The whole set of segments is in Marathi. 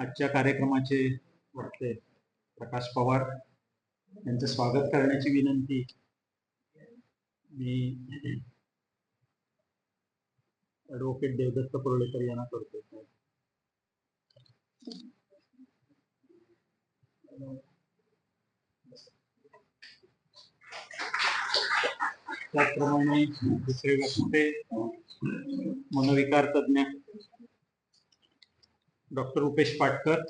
आजच्या कार्यक्रमाचे वक्ते प्रकाश पवार यांचं स्वागत करण्याची विनंती. मी ॲडव्होकेट देवदत्त परोळेकर यांना करतो त्याचप्रमाणे दुसरे वक्ते मनोविकार तज्ञ डॉक्टर रुपेश पाटकर।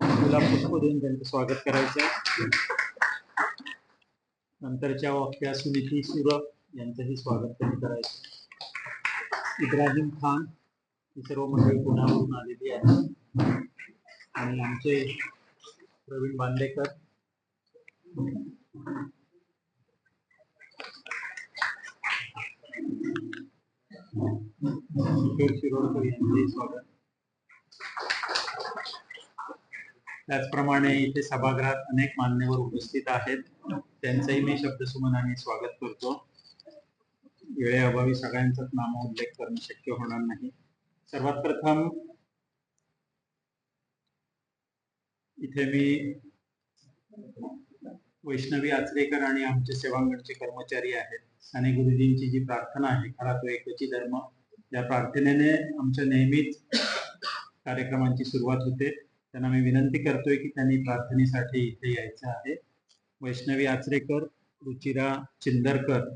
तुला पुष्प देऊन त्यांचं स्वागत करायचं. नंतरच्या वक्त्या सुनीती सुर यांचंही स्वागत त्यांनी करायचं इब्राहिम खान ही सर्व मंडळी पुण्यावरून आलेली आहे आणि आमचे प्रवीण बांदेकर. किशोर शिरोडकर यांचे स्वागत. त्याचप्रमाणे इथे सभागृहात अनेक मान्यवर उपस्थित आहेत. त्यांचंही मी शब्दसुमनाने स्वागत करतो. वेळेअभावी सगळ्यांचाच नामोल्लेख करणं शक्य होणार नाही. सर्वात प्रथम इथे मी वैष्णवी आचरेकर आणि आमचे सेवांगणचे कर्मचारी आहेत. साने गुरुजींची जी प्रार्थना आहे खरा तो एकची धर्म. या प्रार्थनेने आमच्या नेहमीच कार्यक्रमांची सुरुवात होते. त्यांना मी विनंती करतोय की त्यांनी प्रार्थनेसाठी इथे यायचं आहे. वैष्णवी आचरेकर रुचिरा चिंदरकर.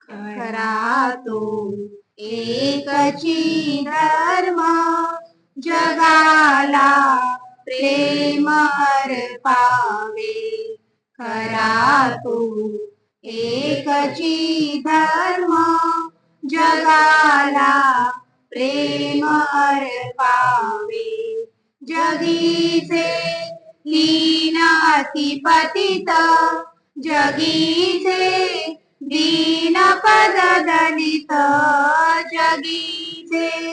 करा तो एकची धर्म जगाला प्रेम अर्पावे खरा एक एकची धर्म जगाला प्रेम अर्पावे. जगीचे लीन अतिपतित जगीचे दीन पद दलित जगीचे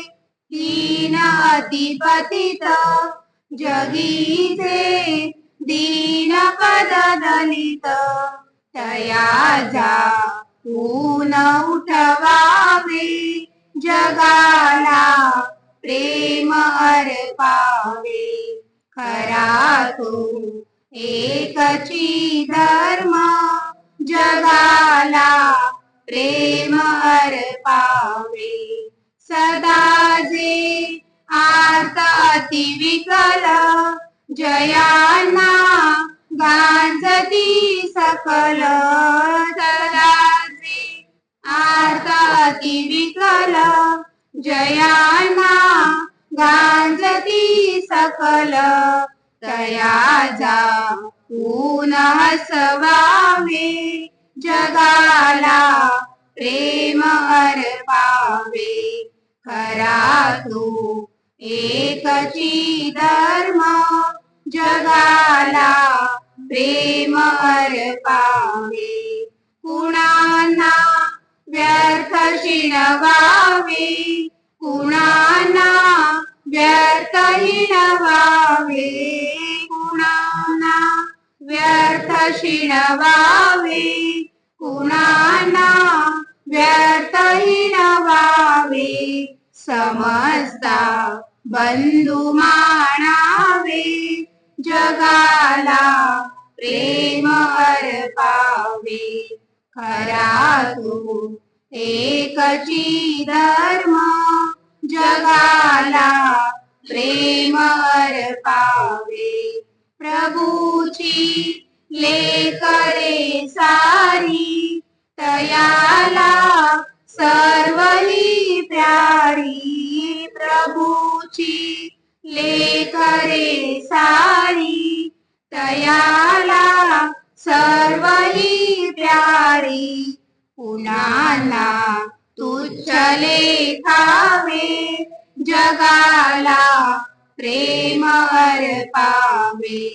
दीन अतिपतित जगीचे दीन पद दलित तया जा ऊन उठवावे. जगाला प्रेम अर्पावे. खरा तो एकची धर्म जगाला प्रेम अर्पावे. सदा जे आर्त अतिविकला जयांना गांजती सकल सदा जे आर्त अतिविकल जयांना गांजती सकल तया जा ऊन हसवावे. जगाला प्रेम अर्पावे खरा तू एकची धर्म. जगाला प्रेम अर्पावे. कुणाना व्यर्थ शिणवावे. कुणाना व्यर्थ हिणवावे. कुणाना व्यर्थ शिणवावे. कुणाना व्यर्थ हिणवावे. समजता बंधू माणावे जगाला प्रेम अर्पावे खरा तू एकची धर्म. जगाला प्रेम अर्पावे प्रभूची लेकरे सारी. तयाला सर्वली प्यारी. प्रभूची लेकरे सारी. तयाला सर्वही प्यारी. कुणाला तुच्छ लेखावे जगाला प्रेम अर्पावे.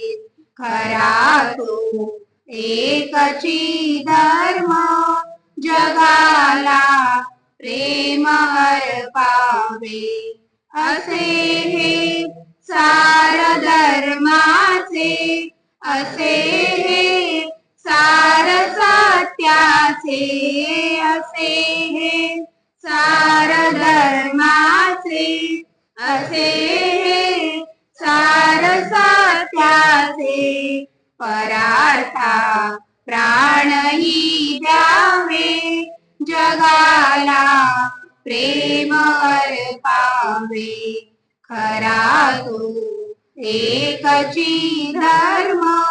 खरा तो एकची धर्म जगाला प्रेम अर्पावे. असे असे हे सार असे हे सार धर्माचे असे हे सार सत्याचे परार्था प्राणही द्यावे जगाला प्रेम अर्पावे. खरा तू एकची धर्म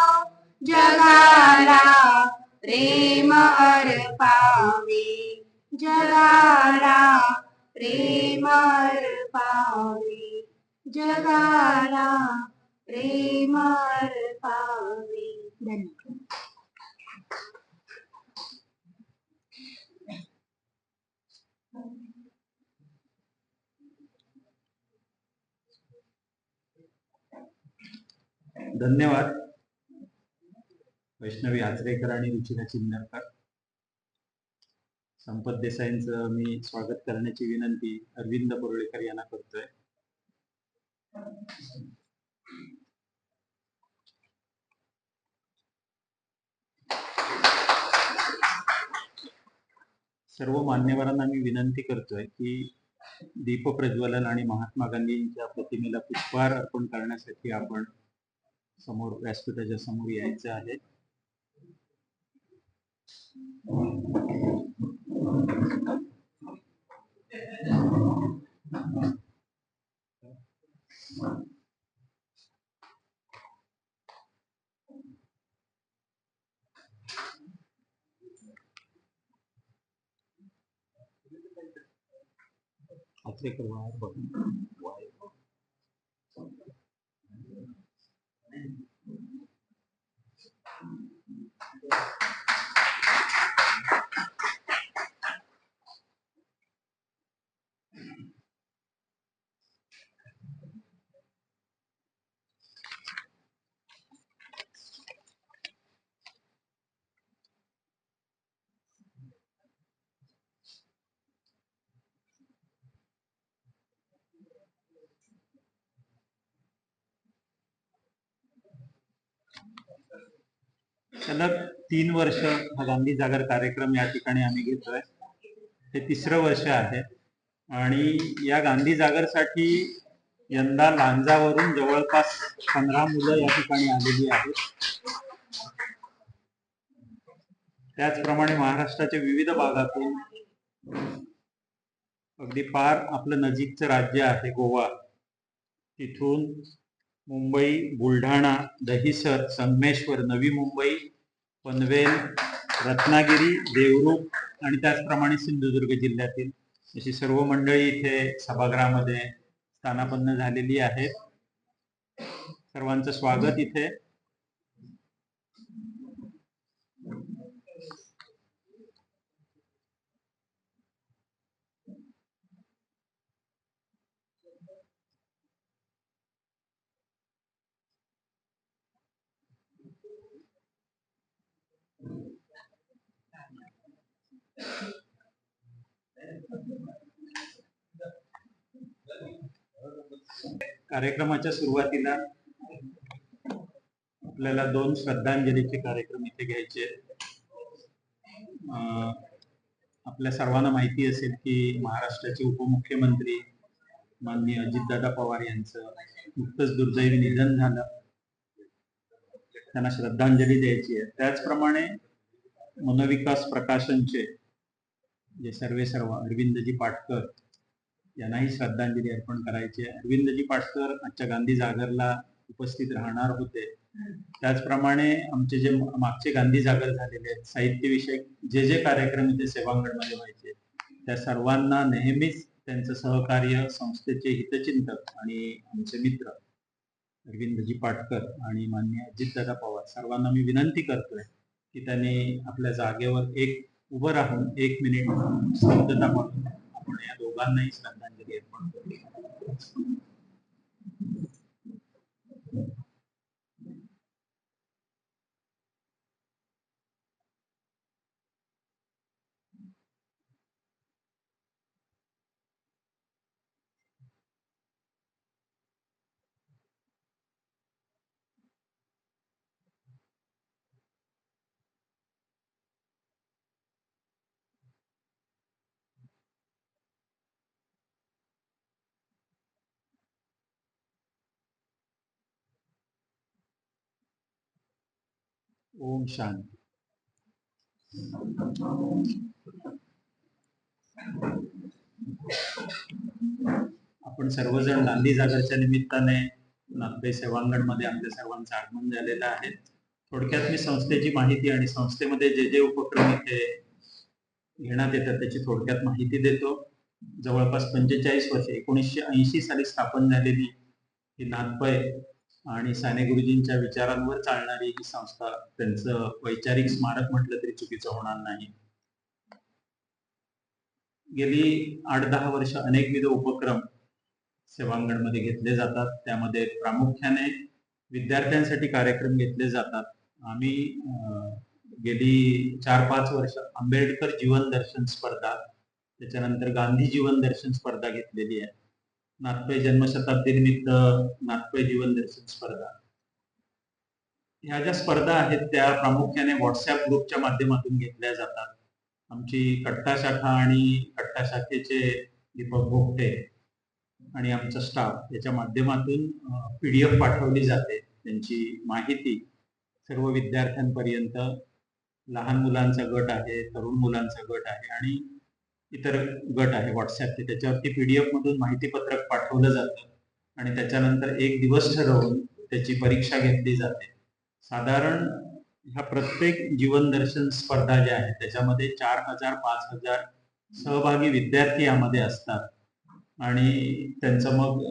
जगाला प्रेम अर्पावे. जगाला प्रेम अर्पावे. जगाला प्रेम अर्पावे. धन्यवाद. धन्यवाद. वैष्णवी आचरेकर आणि रुचिरा चिंदरकर संपत देसाईंचं मी स्वागत करण्याची विनंती अरविंद बोर्ळेकर यांना करतोय. सर्व मान्यवरांना मी विनंती करतोय की दीप प्रज्वलन आणि महात्मा गांधींच्या प्रतिमेला पुष्पहार अर्पण करण्यासाठी आपण समोर व्यासपीठाच्या समोर यायचं आहे. आचरेकर बाहेर बघून सलग तीन वर्ष हा गांधी जागर कार्यक्रम या ठिकाणी आम्ही घेतोय. हे तिसरं वर्ष आहे. आणि या गांधी जागरसाठी यंदा लांजावरून जवळपास पंधरा मुलं या ठिकाणी आलेली आहेत. त्याचप्रमाणे महाराष्ट्राच्या विविध भागातून अगदी पार आपलं नजीकचं राज्य आहे गोवा. तिथून मुंबई बुलढाणा दहिसर संगमेश्वर नवी मुंबई पनवेल रत्नागिरी देवरूख आणि त्याचप्रमाणे सिंधुदुर्ग जिल्ह्यातील अशी सर्व मंडळी इथे सभागृहामध्ये स्थानापन्न झालेली आहेत. सर्वांचं स्वागत इथे. कार्यक्रमाच्या सुरुवातीला आपल्याला दोन श्रद्धांजलीचे कार्यक्रम इथे घ्यायचे अं, आपल्या सर्वांना माहिती असेल की महाराष्ट्राचे उपमुख्यमंत्री माननीय अजितदादा पवार यांचं नुकतंच दुर्दैवी निधन झालं. त्यांना श्रद्धांजली द्यायची आहे. त्याचप्रमाणे मनोविकास प्रकाशनचे जे सर्वे सर्व अरविंदजी पाटकर यांनाही श्रद्धांजली अर्पण करायची आहे. अरविंदजी पाटकर आजच्या गांधी जागरला उपस्थित राहणार होते. त्याचप्रमाणे आमचे जे मागचे गांधी जागर झालेले आहेत साहित्यविषयक जे जे कार्यक्रम इथे सेवांगणमध्ये व्हायचे त्या सर्वांना नेहमीच त्यांचं सहकार्य संस्थेचे हितचिंतक आणि आमचे मित्र अरविंदजी पाटकर आणि मान्य अजितदादा पवार सर्वांना मी विनंती करतोय की त्यांनी आपल्या जागेवर एक उभं राहून एक मिनिट स्तब्धता म्हणून आपण या दोघांनाही श्रद्धांजली अर्पण करूया ओम शांती. आपण सर्वजण गांधी जागरच्या निमित्ताने नागपे सेवांगणमध्ये आपल्या सर्वांचं आगमन झालेलं आहे. थोडक्यात मी संस्थेची माहिती आणि संस्थेमध्ये जे जे उपक्रम इथे घेण्यात येतात त्याची थोडक्यात माहिती देतो. जवळपास पंचेचाळीस वर्ष एकोणीसशे ऐंशी साली स्थापन झालेली ही नागपय आणि साने गुरुजींच्या विचारांवर चालणारी ही संस्था त्यांचं वैचारिक स्मारक म्हटलं तरी चुकीचं होणार नाही. गेली आठ दहा वर्ष अनेकविध उपक्रम सेवांगणमध्ये घेतले जातात. त्यामध्ये प्रामुख्याने विद्यार्थ्यांसाठी कार्यक्रम घेतले जातात. आम्ही गेली चार पाच वर्ष आंबेडकर जीवन दर्शन स्पर्धा त्याच्यानंतर गांधी जीवन दर्शन स्पर्धा घेतलेली आहे. नागपे जन्मशताब्दी निमित्त नागपे जीवन दर्शन स्पर्धा. ह्या ज्या स्पर्धा आहेत त्या प्रामुख्याने व्हॉट्सअप ग्रुपच्या माध्यमातून घेतल्या जातात. आमची कट्टा शाखा आणि कट्टा शाखेचे दीपक भोगटे आणि आमचा स्टाफ याच्या माध्यमातून पीडीएफ पाठवली जाते. त्यांची माहिती सर्व विद्यार्थ्यांपर्यंत लहान मुलांचा गट आहे तरुण मुलांचा गट आहे आणि इतर गट आहे व्हॉट्सअपचे त्याच्यावरती पीडीएफ मधून माहिती पत्रक पाठवलं जातं आणि त्याच्यानंतर एक दिवस ठरवून त्याची परीक्षा घेतली जाते. साधारण ह्या प्रत्येक जीवनदर्शन स्पर्धा ज्या आहेत त्याच्यामध्ये चार हजार पाच हजार सहभागी विद्यार्थी यामध्ये असतात. आणि त्यांचं मग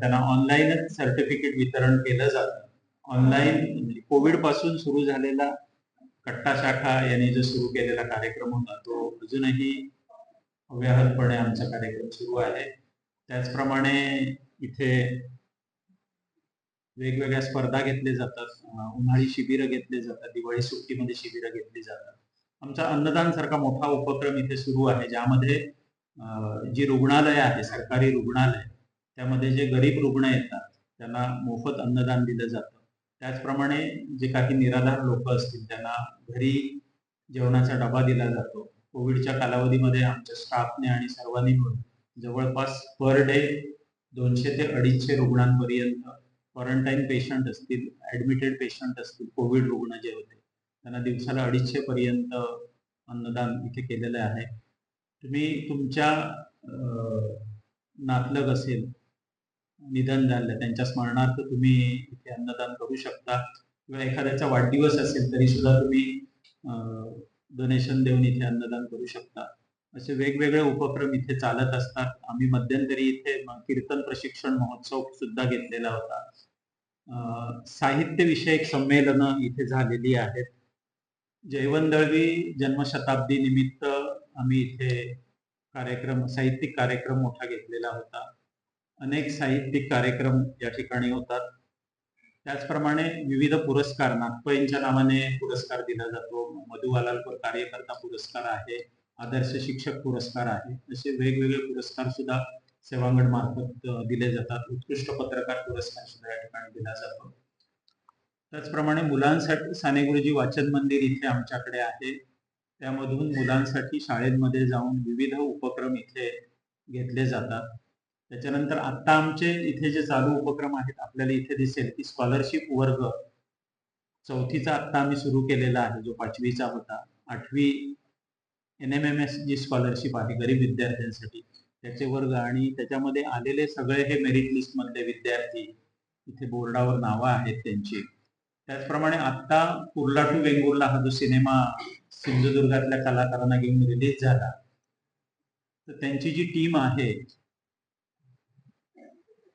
त्यांना ऑनलाईनच सर्टिफिकेट वितरण केलं जातं. ऑनलाईन म्हणजे कोविडपासून सुरू झालेला कट्टा शाखा यांनी जो सुरू केलेला कार्यक्रम होता तो अजूनही अव्याहतपणे आमचा कार्यक्रम सुरू आहे. त्याचप्रमाणे इथे वेगवेगळ्या स्पर्धा घेतल्या जातात. उन्हाळी शिबिरं घेतली जातात. दिवाळी सुट्टीमध्ये शिबिरं घेतली जातात. आमचा अन्नदान सारखा मोठा उपक्रम इथे सुरू आहे ज्यामध्ये जी रुग्णालय आहे सरकारी रुग्णालय त्यामध्ये जे गरीब रुग्ण येतात त्यांना मोफत अन्नदान दिलं जातं. त्याचप्रमाणे जे काही निराधार लोक असतील त्यांना घरी जेवणाचा डबा दिला जातो. कोविडच्या कालावधीमध्ये आमच्या स्टाफने आणि सर्वांनी मिळून जवळपास पर डे दोनशे ते अडीचशे रुग्णांपर्यंत क्वारंटाईन पेशंट असतील ऍडमिटेड पेशंट असतील कोविड रुग्ण जे होते त्यांना दिवसाला अडीचशे पर्यंत अन्नदान इथे केलेलं आहे. तुम्ही तुमच्या नातलग असेल निधन झालं त्यांच्या स्मरणार्थ तुम्ही इथे अन्नदान करू शकता. किंवा एखाद्याचा वाढदिवस असेल तरी सुद्धा तुम्ही डोनेशन देऊन इथे अन्नदान करू शकता असे वेगवेगळे उपक्रम इथे चालत असतात. आम्ही मध्यंतरी इथे कीर्तन प्रशिक्षण महोत्सव सुद्धा घेतलेला होता. साहित्य विषयक संमेलनं इथे झालेली आहेत. जयवंत दळवी जन्मशताब्दी निमित्त आम्ही इथे कार्यक्रम साहित्यिक कार्यक्रम मोठा घेतलेला होता. अनेक साहित्यिक कार्यक्रम या ठिकाणी होतात. त्याचप्रमाणे विविध पुरस्कार नागपईंच्या नावाने पुरस्कार दिला जातो. मधुवालाल कार्यकर्ता पुरस्कार आहे. आदर्श शिक्षक पुरस्कार आहे. असे वेगवेगळे पुरस्कार सुद्धा सेवांगड मार्फत दिले जातात. उत्कृष्ट पत्रकार पुरस्कार सुद्धा या ठिकाणी दिला जातो. त्याचप्रमाणे मुलांसाठी साने गुरुजी वाचन मंदिर इथे आमच्याकडे आहे. त्यामधून मुलांसाठी शाळेमध्ये जाऊन विविध उपक्रम इथे घेतले जातात. त्याच्यानंतर आता आमचे इथे जे चालू उपक्रम आहेत आपल्याला इथे दिसेल की स्कॉलरशिप वर्ग चौथीचा आत्ता आम्ही सुरू केलेला आहे जो पाचवीचा होता. आठवी N M M S G scholarship आहे गरीब विद्यार्थ्यांसाठी त्याचे वर्ग आणि त्याच्यामध्ये आलेले सगळे हे मेरिट लिस्ट मधले विद्यार्थी इथे बोर्डावर नावं आहेत त्यांची. त्याचप्रमाणे आता कुर्ला टू वेंगुर्ला हा जो सिनेमा सिंधुदुर्गातल्या कलाकारांना घेऊन रिलीज झाला तर त्यांची जी टीम आहे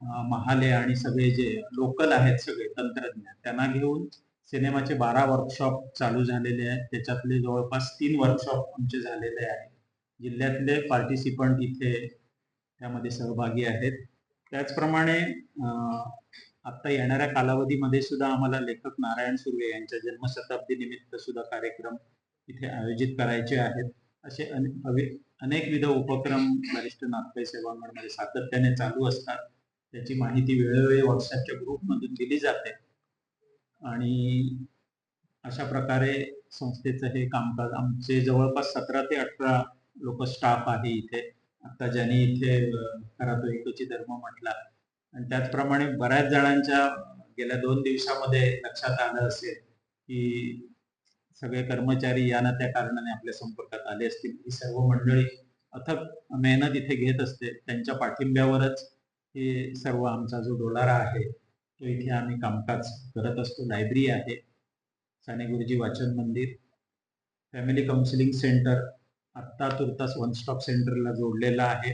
महाले आणि सगळे जे लोकल आहेत सगळे तंत्रज्ञ त्यांना घेऊन सिनेमाचे बारा वर्कशॉप चालू झालेले आहेत. त्याच्यातले जवळपास तीन वर्कशॉप आमचे झालेले आहेत. जिल्ह्यातले पार्टिसिपंट इथे त्यामध्ये सहभागी आहेत. त्याचप्रमाणे आत्ता आता येणाऱ्या कालावधीमध्ये सुद्धा आम्हाला लेखक नारायण सुर्वे यांच्या जन्मशताब्दी निमित्त सुद्धा कार्यक्रम इथे आयोजित करायचे आहेत. असे अनेक अनेकविध उपक्रम वरिष्ठ नागपै सेवांगणमध्ये सातत्याने चालू असतात. त्याची माहिती वेळोवेळी व्हॉट्सअपच्या ग्रुपमधून दिली जाते. आणि अशा प्रकारे संस्थेचं हे कामकाज आमचे जवळपास सतरा ते अठरा लोक स्टाफ आहे इथे. आता ज्यांनी इथे अं, खरा तो एकची धर्म म्हटला. आणि त्याचप्रमाणे बऱ्याच जणांच्या गेल्या दोन दिवसामध्ये लक्षात आलं असेल की सगळे कर्मचारी या ना त्या कारणाने आपल्या संपर्कात आले असतील. ही सर्व मंडळी अथक मेहनत इथे घेत असते. त्यांच्या पाठिंब्यावरच हे सर्व आमचा जो डोलारा आहे तो इथे आम्ही कामकाज करत असतो. लायब्ररी आहे साने गुरुजी वाचन मंदिर फॅमिली काउन्सिलिंग सेंटर आत्ता तुर्तास वन स्टॉप सेंटरला जोडलेला आहे.